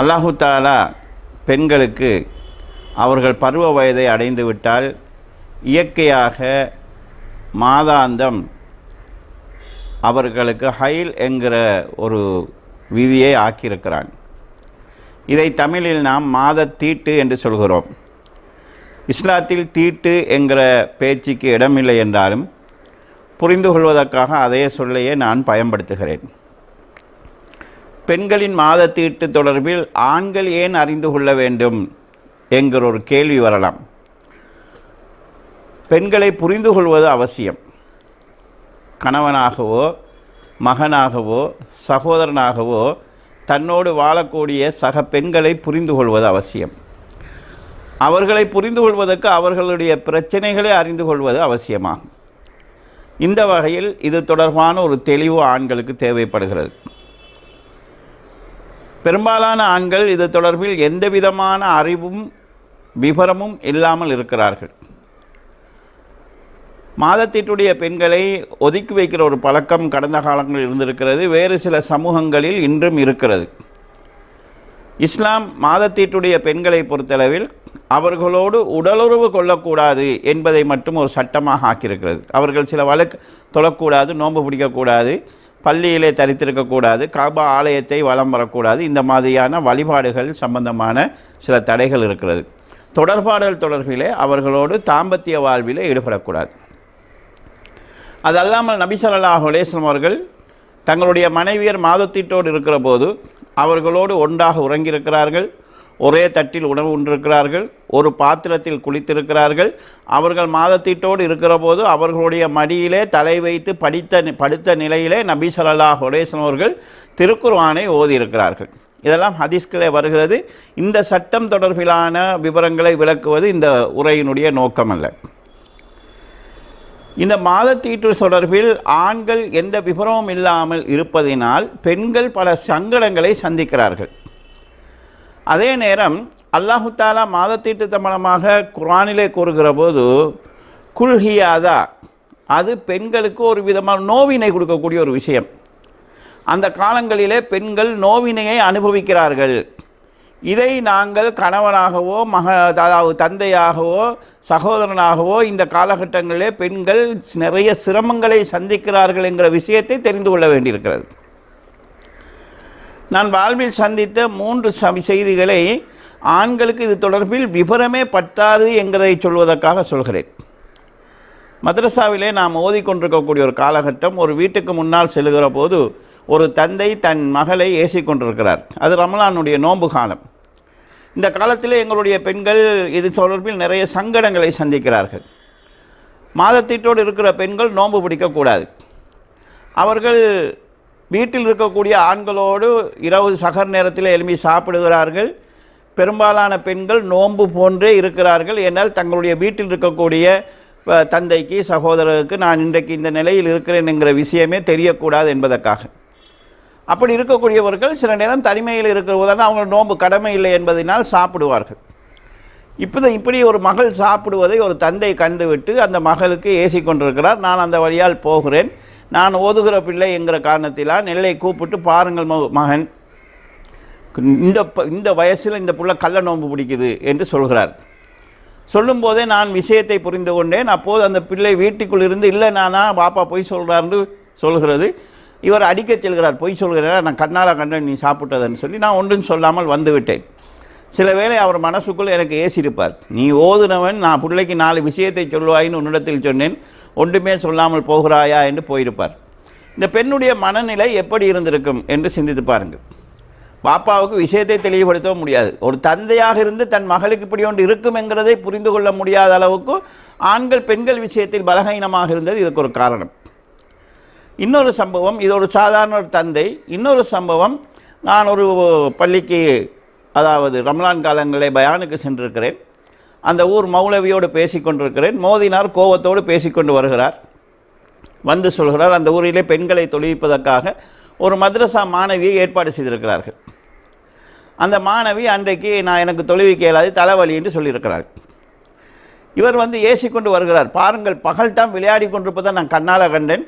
அல்லாஹு தாலா பெண்களுக்கு அவர்கள் பருவ வயதை அடைந்துவிட்டால் இயற்கையாக மாதாந்தம் அவர்களுக்கு ஹைல் என்கிற ஒரு விதியை ஆக்கியிருக்கிறான். இதை தமிழில் நாம் மாத தீட்டு என்று சொல்கிறோம். இஸ்லாத்தில் தீட்டு என்கிற பேச்சுக்கு இடமில்லை என்றாலும் புரிந்து கொள்வதற்காக அதே சொல்லையே நான் பயன்படுத்துகிறேன். பெண்களின் மாத தீட்டு தொடர்பில் ஆண்கள் ஏன் அறிந்து கொள்ள வேண்டும் என்கிற ஒரு கேள்வி வரலாம். பெண்களை புரிந்து கொள்வது அவசியம். கணவனாகவோ மகனாகவோ சகோதரனாகவோ தன்னோடு வாழக்கூடிய சக பெண்களை புரிந்து கொள்வது அவசியம். அவர்களை புரிந்து கொள்வதற்கு அவர்களுடைய பிரச்சனைகளை அறிந்து கொள்வது அவசியமாகும். இந்த வகையில் இது தொடர்பான ஒரு தெளிவு ஆண்களுக்கு தேவைப்படுகிறது. பெரும்பாலான ஆண்கள் இது தொடர்பில் எந்த விதமான அறிவும் விவரமும் இல்லாமல் இருக்கிறார்கள். மாதத்தீட்டுடைய பெண்களை ஒதுக்கி வைக்கிற ஒரு பழக்கம் கடந்த காலங்களில் இருந்திருக்கிறது வேறு சில சமூகங்களில் இன்றும் இருக்கிறது. இஸ்லாம் மாதத்தீட்டுடைய பெண்களை பொறுத்தளவில் அவர்களோடு உடலுறவு கொள்ளக்கூடாது என்பதை மட்டும் ஒரு சட்டமாக ஆக்கியிருக்கிறது. அவர்கள் சில வழக்கு தொழக்கூடாது நோன்பு பிடிக்கக்கூடாது. பள்ளியிலே தரித்திருக்கக்கூடாது காபா ஆலயத்தை வலம் வரக்கூடாது. இந்த மாதிரியான வழிபாடுகள் சம்பந்தமான சில தடைகள் இருக்கிறது. தொடர்பாடல் தொடர்பிலே அவர்களோடு தாம்பத்திய வாழ்விலே ஈடுபடக்கூடாது. அது அல்லாமல் நபிசல்லாஹ் ஸல்லல்லாஹு அவர்கள் தங்களுடைய மனைவியர் மாதத்தீட்டோடு இருக்கிற போது அவர்களோடு ஒன்றாக உறங்கியிருக்கிறார்கள். ஒரே தட்டில் உணவு உண்டிருக்கிறார்கள் ஒரு பாத்திரத்தில் குளித்திருக்கிறார்கள். அவர்கள் மாதத்தீட்டோடு இருக்கிற போது அவர்களுடைய மடியிலே தலை வைத்து படித்த படுத்த நிலையிலே நபி ஸல்லல்லாஹு அவர்கள் திருக்குர்வானை ஓதியிருக்கிறார்கள். இதெல்லாம் ஹதீஸ்களே வருகிறது. இந்த சட்டம் தொடர்பிலான விவரங்களை விளக்குவது இந்த உரையினுடைய நோக்கம் அல்ல இந்த மாதத்தீட்டு தொடர்பில் ஆண்கள் எந்த விவரமும் இல்லாமல் இருப்பதினால் பெண்கள் பல சங்கடங்களை சந்திக்கிறார்கள். அதே நேரம் அல்லாஹு தாலா மாதத்தீட்டு தமனமாக குரானிலே கூறுகிற போது குல்ஹியாதா அது பெண்களுக்கு ஒரு விதமான நோவினை கொடுக்கக்கூடிய ஒரு விஷயம். அந்த காலங்களிலே பெண்கள் நோவினையை அனுபவிக்கிறார்கள். இதை நாங்கள் கணவனாகவோ மக அதாவது தந்தையாகவோ சகோதரனாகவோ இந்த காலகட்டங்களிலே பெண்கள் நிறைய சிரமங்களை சந்திக்கிறார்கள் என்கிற விஷயத்தை தெரிந்து கொள்ள வேண்டியிருக்கிறது. நான் வாழ்வில் சந்தித்த மூன்று செய்திகளை ஆண்களுக்கு இது தொடர்பில் விபரமே பட்டாது என்கிறதை சொல்வதற்காக சொல்கிறேன். மதரசாவிலே நாம் ஓதிக்கொண்டிருக்கக்கூடிய ஒரு காலகட்டம் ஒரு வீட்டுக்கு முன்னால் செல்கிற போது ஒரு தந்தை தன் மகளை ஏசி கொண்டிருக்கிறார் அது ரமலானுடைய நோன்பு காலம். இந்த காலத்தில் எங்களுடைய பெண்கள் இது தொடர்பில் நிறைய சங்கடங்களை சந்திக்கிறார்கள். மாதத்தீட்டோடு இருக்கிற பெண்கள் நோன்பு பிடிக்கக்கூடாது. அவர்கள் வீட்டில் இருக்கக்கூடிய ஆண்களோடு இரவு சகர் நேரத்தில் எழுப்பி சாப்பிடுகிறார்கள். பெரும்பாலான பெண்கள் நோன்பு போன்றே இருக்கிறார்கள். என்னால் தங்களுடைய வீட்டில் இருக்கக்கூடிய தந்தைக்கு சகோதரருக்கு நான் இன்றைக்கு இந்த நிலையில் இருக்கிறேன் என்கிற விஷயமே தெரியக்கூடாது என்பதற்காக. அப்படி இருக்கக்கூடியவர்கள் சில நேரம் தனிமையில் இருக்கிற அவங்க நோன்பு கடமை இல்லை என்பதனால் சாப்பிடுவார்கள். இப்போ இப்படி ஒரு மகள் சாப்பிடுவதை ஒரு தந்தை கண்டுவிட்டு அந்த மகளுக்கு ஏசி கொண்டிருக்கிறார். நான் அந்த வழியால் போகிறேன். நான் ஓதுகிற பிள்ளை என்கிற காரணத்திலாம் நெல்லை கூப்பிட்டு பாருங்கள் மகன். இந்த இந்த வயசில் இந்த புள்ள கள்ள நோன்பு பிடிக்குது என்று சொல்கிறார். சொல்லும்போதே நான் விஷயத்தை புரிந்து கொண்டேன். அப்போது அந்த பிள்ளை வீட்டுக்குள் இருந்து இல்லை நானா பாப்பா பொய் சொல்கிறார்னு சொல்கிறது. இவர் அடிக்கச் செல்கிறார். பொய் சொல்கிறார் நான் கண்ணால் கண்டேன் நீ சாப்பிட்டதுன்னு சொல்லி நான் ஒன்றும் சொல்லாமல் வந்துவிட்டேன் சில வேளை அவர் மனசுக்குள் எனக்கு ஏசியிருப்பார். நீ ஓதுனவன் நான் பிள்ளைக்கு நாலு விஷயத்தை சொல்லுவாயின்னு உன்னிடத்தில் சொன்னேன். ஒன்றுமே சொல்லாமல் போகிறாயா என்று போயிருப்பார். இந்த பெண்ணுடைய மனநிலை எப்படி இருந்திருக்கும் என்று சிந்தித்து பாருங்கள். பாப்பாவுக்கு விஷயத்தை தெளிவுபடுத்தவும் முடியாது. ஒரு தந்தையாக இருந்து தன் மகளுக்கு இப்படி ஒன்று இருக்கும் என்கிறதை புரிந்து கொள்ள முடியாத அளவுக்கு ஆண்கள் பெண்கள் விஷயத்தில் பலகீனமாக இருந்தது. இதுக்கு ஒரு காரணம். இன்னொரு சம்பவம் இது ஒரு சாதாரண ஒரு தந்தை. இன்னொரு சம்பவம் நான் ஒரு பள்ளிக்கு அதாவது ரம்லான் காலங்களில் பயானுக்கு சென்றிருக்கிறேன். அந்த ஊர் மௌலவியோடு பேசி கொண்டிருக்கிறேன் மோதினார் கோபத்தோடு பேசிக்கொண்டு வருகிறார். வந்து சொல்கிறார் அந்த ஊரிலே பெண்களை தொழிப்பதற்காக ஒரு மதரசா மாணவியை ஏற்பாடு செய்திருக்கிறார்கள். அந்த மாணவி அன்றைக்கு நான் எனக்கு தொழுவிக்க கேளாது தலைவலி என்று சொல்லியிருக்கிறாள். இவர் வந்து ஏசி கொண்டு வருகிறார். பாருங்கள் பகல்டாம் விளையாடி கொண்டிருப்பதை நான் கண்ணால் கண்டேன்.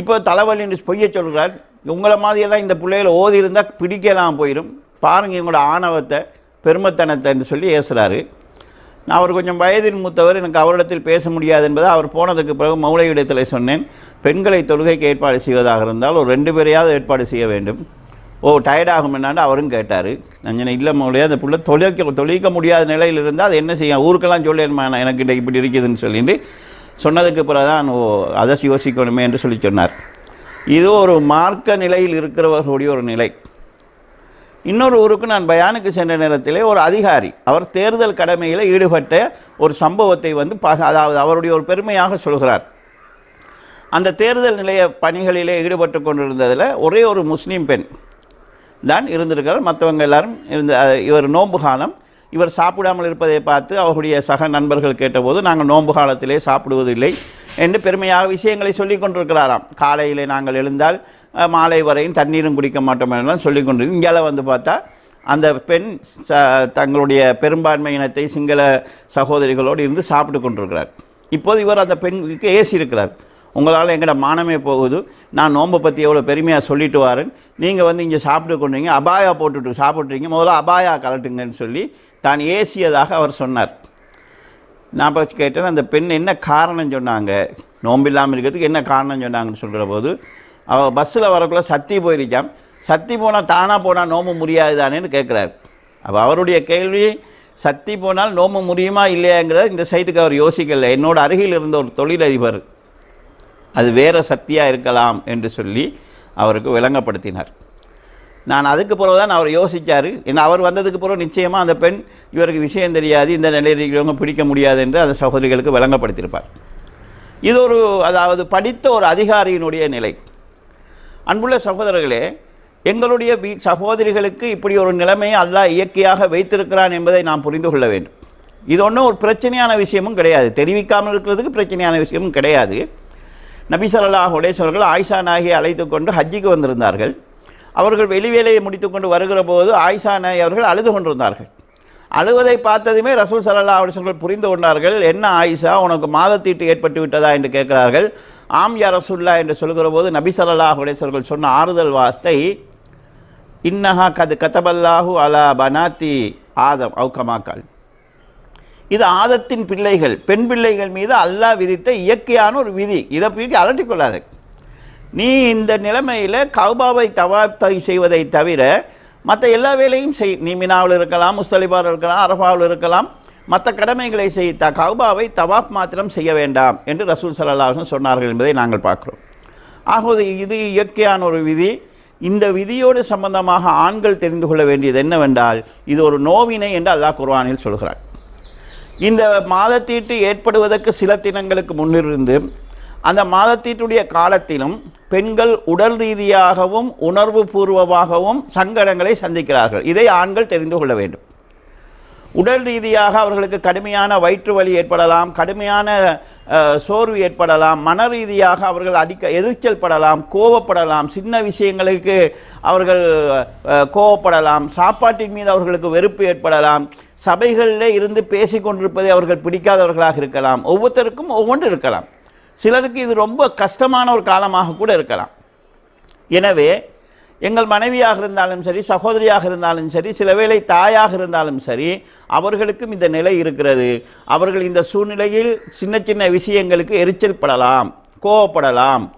இப்போ தலைவலி என்று பொய்யச் சொல்கிறார். உங்களை மாதிரியெல்லாம் இந்த பிள்ளைகளை ஓதி இருந்தால் பிடிக்கலாம் போயிடும் பாருங்கள் இவங்களோட ஆணவத்தை பெருமத்தனத்தை என்று சொல்லி ஏசுகிறாரு அவர் கொஞ்சம் வயதில் மூத்தவர் எனக்கு அவரிடத்தில் பேச முடியாது என்பதை அவர் போனதுக்கு பிறகு மௌலையிடத்தில் சொன்னேன். பெண்களை தொழுகைக்கு ஏற்பாடு செய்வதாக இருந்தால் ஒரு ரெண்டு பேரையாவது ஏற்பாடு செய்ய வேண்டும். ஓ டயர்டாகும் என்னான்னு அவரும் கேட்டார். நான் இல்லை மௌலையா அந்த பிள்ளை தொழிக்க தொழிக்க முடியாத நிலையில் இருந்தால் அது என்ன செய்யும்? ஊருக்கெல்லாம் சொல்லேன்மா நான் எனக்கு இன்றைக்கு இப்படி இருக்குதுன்னு சொல்லிட்டு சொன்னதுக்கு பிறகு தான் ஓ அதை யோசிக்கணுமே என்று சொல்லி சொன்னார். இது ஒரு மார்க்க நிலையில் இருக்கிறவர்களுடைய ஒரு நிலை. இன்னொரு ஊருக்கு நான் பயானுக்கு சென்ற நேரத்திலே ஒரு அதிகாரி அவர் தேர்தல் கடமையில் ஈடுபட்ட ஒரு சம்பவத்தை வந்து ப அதாவது அவருடைய ஒரு பெருமையாக சொல்கிறார். அந்த தேர்தல் நிலைய பணிகளிலே ஈடுபட்டு கொண்டிருந்ததில் ஒரே ஒரு முஸ்லீம் பெண் தான் இருந்திருக்கிறார். மற்றவங்க எல்லாரும் இருந்த இவர் நோன்பு காலம் இவர் சாப்பிடாமல் இருப்பதை பார்த்து அவருடைய சக நண்பர்கள் கேட்டபோது நாங்கள் நோன்பு காலத்திலே சாப்பிடுவதில்லை என்று பெருமையாக விஷயங்களை சொல்லி கொண்டிருக்கிறாராம். காலையிலே நாங்கள் எழுந்தால் மாலை வரையும் தண்ணீரும் குடிக்க மாட்டோம் என்றெல்லாம் சொல்லி கொண்டு இங்கால வந்து பார்த்தா அந்த பெண் ச தங்களுடைய பெரும்பான்மை இனத்தை சிங்கள சகோதரிகளோடு இருந்து சாப்பிட்டு கொண்டிருக்கிறார். இப்போது இவர் அந்த பெண்ணுக்கு ஏசி இருக்கிறார் உங்களால் எங்கட மானமே போகுது. நான் நோன்பை பற்றி எவ்வளோ பெருமையாக சொல்லிட்டு வரேன். நீங்கள் வந்து இங்கே சாப்பிட்டு கொண்டீங்க அபாயா போட்டுட்டு சாப்பிட்றீங்க. முதல்ல அபாயா கலட்டுங்கன்னு சொல்லி தான் ஏசியதாக அவர் சொன்னார். நான் பற்றி கேட்டேன் அந்த பெண் என்ன காரணம் சொன்னாங்க? நோன்பு இல்லாமல் இருக்கிறதுக்கு என்ன காரணம் சொன்னாங்கன்னு சொல்கிற போது அவள் பஸ்ஸில் வரக்குள்ள சத்தி போயிருக்கான் சத்தி போனால் தானாக போனால் நோம்பு முடியாது தானேன்னு கேட்குறாரு. அப்போ அவருடைய கேள்வி சத்தி போனால் நோம்பு முடியுமா இல்லையாங்கிறத இந்த சைட்டுக்கு அவர் யோசிக்கலை. என்னோட அருகில் இருந்த ஒரு தொழிலதிபர் அது வேறு சக்தியாக இருக்கலாம் என்று சொல்லி அவருக்கு விளங்கப்படுத்தினார். நான் அதுக்கு பிறகு தான் அவர் யோசித்தார் ஏன்னா அவர் வந்ததுக்கு பிறகு நிச்சயமாக அந்த பெண் இவருக்கு விஷயம் தெரியாது இந்த நிலையில் இருக்கிறவங்க பிடிக்க முடியாது என்று அந்த சகோதரிகளுக்கு விளங்கப்படுத்தியிருப்பார். இது ஒரு அதாவது படித்த ஒரு அதிகாரியினுடைய நிலை. அன்புள்ள சகோதரர்களே எங்களுடைய வீ சகோதரிகளுக்கு இப்படி ஒரு நிலைமையை அல்லாஹ் இயற்கையாக வைத்திருக்கிறான் என்பதை நாம் புரிந்து கொள்ள வேண்டும். இது ஒன்றும் ஒரு பிரச்சனையான விஷயமும் கிடையாது. தெரிவிக்காமல் இருக்கிறதுக்கு பிரச்சனையான விஷயமும் கிடையாது. நபி உடேசவர்கள் அவர்கள் ஆயிஷா நாகியை அழைத்து கொண்டு ஹஜ்ஜிக்கு வந்திருந்தார்கள். அவர்கள் வெளி வேலையை முடித்துக்கொண்டு வருகிற போது ஆயிஷா நாய் அவர்கள் அழுது கொண்டிருந்தார்கள். அழுவதை பார்த்ததுமே ரசூல் சல்லா அவர்கள் புரிந்து கொண்டார்கள் என்ன ஆயிஷா உனக்கு மாதத்தீட்டு ஏற்பட்டு விட்டதா என்று கேட்கிறார்கள். ஆம் யா ரசூல்லா என்று சொல்கிற போது நபி ஸல்லல்லாஹு சொன்ன ஆறுதல் வார்த்தை இன்னஹா கது கதபல்லாஹு அலா பனாத்தி ஆதம் அவுக்கமாக்கால் இது ஆதத்தின் பிள்ளைகள் பெண் பிள்ளைகள் மீது அல்லாஹ் விதித்த இயற்கையான ஒரு விதி. இதை பற்றி அலட்டிக் கொள்ளாது. நீ இந்த நிலைமையில் கௌபாவை தவாப்தை செய்வதை தவிர மற்ற எல்லா வேலையும் செய். நீ மினாவில் இருக்கலாம் முஸ்தலிபாவில் இருக்கலாம் அரபாவில் இருக்கலாம். மற்ற கடமைகளை செய் த கௌபாவை தவாப் மாத்திரம் செய்ய வேண்டாம் என்று ரசூல் சல்லாஹன் சொன்னார்கள் என்பதை நாங்கள் பார்க்குறோம். ஆகவே இது இயற்கையான ஒரு விதி. இந்த விதியோடு சம்பந்தமாக ஆண்கள் தெரிந்து கொள்ள வேண்டியது என்னவென்றால் இது ஒரு நோவினை என்று அல்லாஹ் குர்வானில் சொல்கிறார் இந்த மாதத்தீட்டு ஏற்படுவதற்கு சில தினங்களுக்கு முன்னிருந்து அந்த மாதத்தீட்டுடைய காலத்திலும் பெண்கள் உடல் ரீதியாகவும் உணர்வு பூர்வமாகவும் சங்கடங்களை சந்திக்கிறார்கள். இதை ஆண்கள் தெரிந்து கொள்ள வேண்டும். உடல் ரீதியாக அவர்களுக்கு கடுமையான வயிற்று வலி ஏற்படலாம் கடுமையான சோர்வு ஏற்படலாம் மன ரீதியாக அவர்கள் அடிக்க எரிச்சல் படலாம் கோவப்படலாம் சின்ன விஷயங்களுக்கு அவர்கள் கோவப்படலாம் சாப்பாட்டின் மீது அவர்களுக்கு வெறுப்பு ஏற்படலாம் சபைகளில் இருந்து பேசி கொண்டிருப்பதை அவர்கள் பிடிக்காதவர்களாக இருக்கலாம் ஒவ்வொருத்தருக்கும் ஒவ்வொன்று இருக்கலாம். சிலருக்கு இது ரொம்ப கஷ்டமான ஒரு காலமாக கூட இருக்கலாம். எனவே எங்கள் மனைவியாக இருந்தாலும் சரி சகோதரியாக இருந்தாலும் சரி சில வேளை தாயாக இருந்தாலும் சரி அவர்களுக்கும் இந்த நிலை இருக்கிறது. அவர்கள் இந்த சூழ்நிலையில் சின்ன சின்ன விஷயங்களுக்கு எரிச்சல் படலாம் கோவப்படலாம்.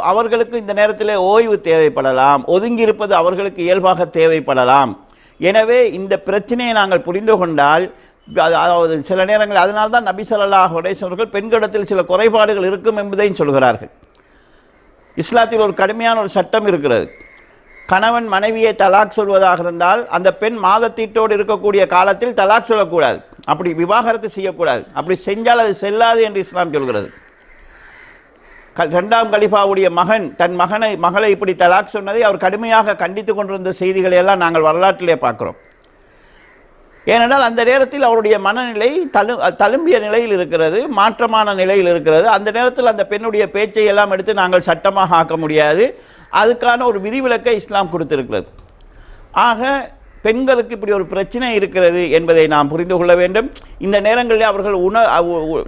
அவர்களுக்கு இந்த நேரத்தில் ஓய்வு தேவைப்படலாம் ஒதுங்கி இருப்பது அவர்களுக்கு இயல்பாக தேவைப்படலாம். எனவே இந்த பிரச்சனையை நாங்கள் புரிந்து கொண்டால் அது- அதாவது சில நேரங்கள் அதனால்தான் தான் நபி ஸல்லல்லாஹு அலைஹி பெண்களிடத்தில் சில குறைபாடுகள் இருக்கும் என்பதையும் சொல்கிறார்கள். இஸ்லாத்தில் ஒரு கடுமையான ஒரு சட்டம் இருக்கிறது. கணவன் மனைவியை தலாக் சொல்வதாக இருந்தால் அந்த பெண் மாதத்தீட்டோடு இருக்கக்கூடிய காலத்தில் தலாக் சொல்லக்கூடாது. அப்படி விவாகரத்து செய்யக்கூடாது. அப்படி செஞ்சால் அது செல்லாது என்று இஸ்லாம் சொல்கிறது. க- கலிஃபாவுடைய மகன் தன் மகனை மகளை இப்படி தலாக் சொன்னதை அவர் கடுமையாக கண்டித்து கொண்டிருந்த செய்திகளை எல்லாம் நாங்கள் வரலாற்றிலே பார்க்குறோம். ஏனென்றால் அந்த நேரத்தில் அவருடைய மனநிலை தழு தழும்பிய நிலையில் இருக்கிறது மாற்றமான நிலையில் இருக்கிறது. அந்த நேரத்தில் அந்த பெண்ணுடைய பேச்சை எல்லாம் எடுத்து நாங்கள் சட்டமாக ஆக்க முடியாது. அதுக்கான ஒரு விதிவிலக்கை இஸ்லாம் கொடுத்திருக்கிறது. ஆக பெண்களுக்கு இப்படி ஒரு பிரச்சனை இருக்கிறது என்பதை நாம் புரிந்து கொள்ள வேண்டும். இந்த நேரங்களில் அவர்கள் உண உ-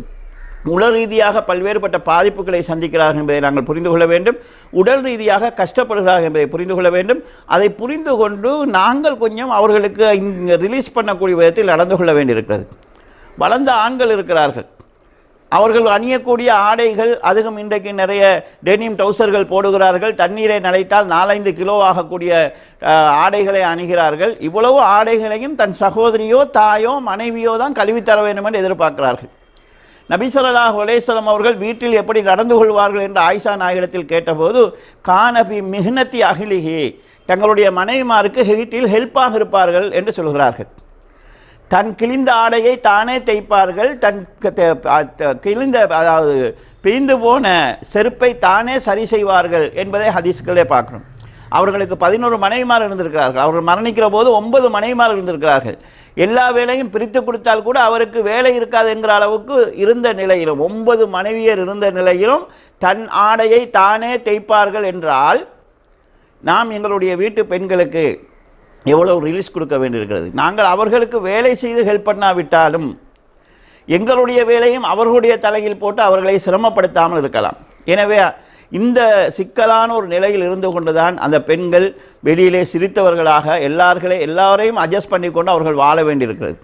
உடல் ரீதியாக பல்வேறுபட்ட பாதிப்புகளை சந்திக்கிறார்கள் என்பதை நாங்கள் புரிந்து கொள்ள வேண்டும். உடல் ரீதியாக கஷ்டப்படுகிறார்கள் என்பதை புரிந்து கொள்ள வேண்டும். அதை புரிந்து கொண்டு நாங்கள் கொஞ்சம் அவர்களுக்கு இங்கே ரிலீஸ் பண்ணக்கூடிய விதத்தில் நடந்து கொள்ள வேண்டியிருக்கிறது. வளர்ந்த ஆண்கள் இருக்கிறார்கள். அவர்கள் அணியக்கூடிய ஆடைகள் அதுவும் இன்றைக்கு நிறைய டெனிம் டவுசர்கள் போடுகிறார்கள். தண்ணீரை நனைத்தால் நாலைந்து கிலோ ஆகக்கூடிய ஆடைகளை அணிகிறார்கள். இவ்வளவு ஆடைகளையும் தன் சகோதரியோ தாயோ மனைவியோ தான் கழுவித்தர வேண்டும் என்று எதிர்பார்க்கிறார்கள். நபிசல்லாஹ் ஸல்லல்லாஹு அவர்கள் வீட்டில் எப்படி நடந்து கொள்வார்கள் என்று ஆயிஷா நாயகத்தில் கேட்டபோது கானபி மிகுனத்தி அகிலிகி தங்களுடைய மனைவிமாருக்கு வீட்டில் ஹெல்ப்பாக இருப்பார்கள் என்று சொல்கிறார்கள். தன் கிழிந்த ஆடையை தானே தைப்பார்கள் தன் கிழிந்த அதாவது பிய்ந்து போன செருப்பை தானே சரி செய்வார்கள் என்பதை ஹதீஸ்களே பார்க்கணும் அவர்களுக்கு பதினோரு மனைவிமார் இருந்திருக்கிறார்கள். அவர்கள் மரணிக்கிற போது ஒன்பது மனைவிமார் இருந்திருக்கிறார்கள். எல்லா வேலையும் பிரித்து கொடுத்தால் கூட அவருக்கு வேலை இருக்காது என்கிற அளவுக்கு இருந்த நிலையிலும் ஒன்பது மனைவியர் இருந்த நிலையிலும் தன் ஆடையை தானே தைப்பார்கள் என்றால் நாம் எங்களுடைய வீட்டு பெண்களுக்கு எவ்வளவு ரிலீஸ் கொடுக்க வேண்டியிருக்கிறது? நாங்கள் அவர்களுக்கு வேலை செய்து ஹெல்ப் பண்ணாவிட்டாலும் எங்களுடைய வேலையும் அவர்களுடைய தலையில் போட்டு அவர்களை சிரமப்படுத்தாமல் இருக்கலாம். எனவே இந்த சிக்கலான ஒரு நிலையில் இருந்து கொண்டுதான் அந்த பெண்கள் வெளியிலே சிரித்தவர்களாக எல்லார்களே எல்லாரையும் அட்ஜஸ்ட் பண்ணி கொண்டு அவர்கள் வாழ வேண்டியிருக்கிறது.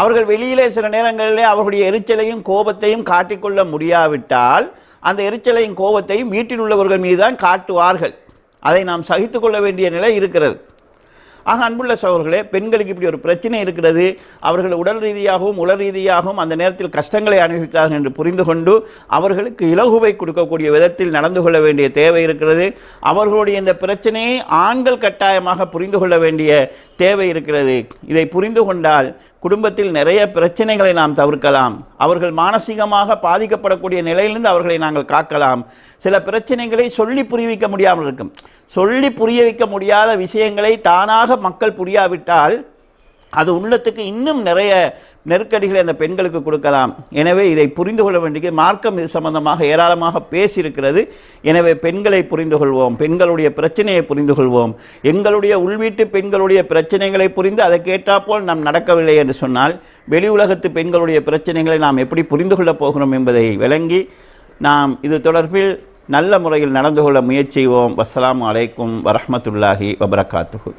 அவர்கள் வெளியிலே சில நேரங்களிலே அவர்களுடைய எரிச்சலையும் கோபத்தையும் காட்டிக்கொள்ள முடியாவிட்டால் அந்த எரிச்சலையும் கோபத்தையும் வீட்டில் உள்ளவர்கள் மீது தான் காட்டுவார்கள். அதை நாம் சகித்து கொள்ள வேண்டிய நிலை இருக்கிறது. ஆக அன்புள்ள சகோதரர்களே பெண்களுக்கு இப்படி ஒரு பிரச்சனை இருக்கிறது. அவர்கள் உடல் ரீதியாகவும் உடல் ரீதியாகவும் அந்த நேரத்தில் கஷ்டங்களை அனுபவிக்கிறார்கள் என்று புரிந்து கொண்டு அவர்களுக்கு இலகுவை கொடுக்கக்கூடிய விதத்தில் நடந்து கொள்ள வேண்டிய தேவை இருக்கிறது. அவர்களுடைய இந்த பிரச்சனையை ஆண்கள் கட்டாயமாக புரிந்து கொள்ள வேண்டிய தேவை இருக்கிறது. இதை புரிந்து கொண்டால் குடும்பத்தில் நிறைய பிரச்சனைகளை நாம் தவிர்க்கலாம். அவர்கள் மானசீகமாக பாதிக்கப்படக்கூடிய நிலையிலிருந்து அவர்களை நாங்கள் காக்கலாம். சில பிரச்சனைகளை சொல்லி புரிவிக்க முடியாமல் இருக்கும். சொல்லி புரிய வைக்க முடியாத விஷயங்களை தானாக மக்கள் புரியாவிட்டால் அது உள்ளத்துக்கு இன்னும் நிறைய நெருக்கடிகளை அந்த பெண்களுக்கு கொடுக்கலாம். எனவே இதை புரிந்து கொள்ள வேண்டிய மார்க்கம் இது சம்பந்தமாக ஏராளமாக பேசியிருக்கிறது. எனவே பெண்களை புரிந்து கொள்வோம். பெண்களுடைய பிரச்சனையை புரிந்து கொள்வோம். எங்களுடைய உள்வீட்டு பெண்களுடைய பிரச்சனைகளை புரிந்து அதை கேட்டாப்போல் நாம் நடக்கவில்லை என்று சொன்னால் வெளி உலகத்து பெண்களுடைய பிரச்சனைகளை நாம் எப்படி புரிந்து கொள்ளப் போகிறோம் என்பதை விளங்கி நாம் இது தொடர்பில் நல்ல முறையில் நடந்து கொள்ள முயற்சிவோம் வசலாம் அலைக்கும் வரமத்துல்லாஹி வபரகாத்துஹு.